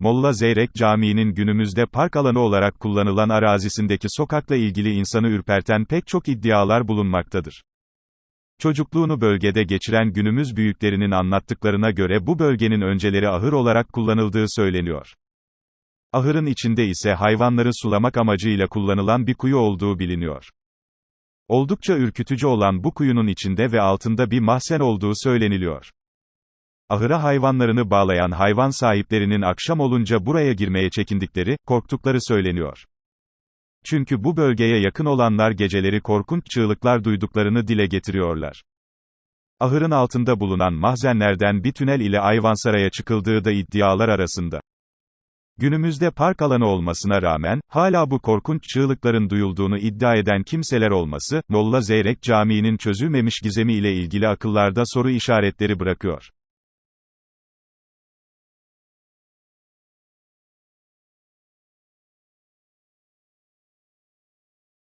Molla Zeyrek Camii'nin günümüzde park alanı olarak kullanılan arazisindeki sokakla ilgili insanı ürperten pek çok iddialar bulunmaktadır. Çocukluğunu bölgede geçiren günümüz büyüklerinin anlattıklarına göre bu bölgenin önceleri ahır olarak kullanıldığı söyleniyor. Ahırın içinde ise hayvanları sulamak amacıyla kullanılan bir kuyu olduğu biliniyor. Oldukça ürkütücü olan bu kuyunun içinde ve altında bir mahzen olduğu söyleniliyor. Ahıra hayvanlarını bağlayan hayvan sahiplerinin akşam olunca buraya girmeye çekindikleri, korktukları söyleniyor. Çünkü bu bölgeye yakın olanlar geceleri korkunç çığlıklar duyduklarını dile getiriyorlar. Ahırın altında bulunan mahzenlerden bir tünel ile Ayvansaray'a çıkıldığı da iddialar arasında. Günümüzde park alanı olmasına rağmen, hala bu korkunç çığlıkların duyulduğunu iddia eden kimseler olması, Molla Zeyrek Camii'nin çözülmemiş gizemi ile ilgili akıllarda soru işaretleri bırakıyor.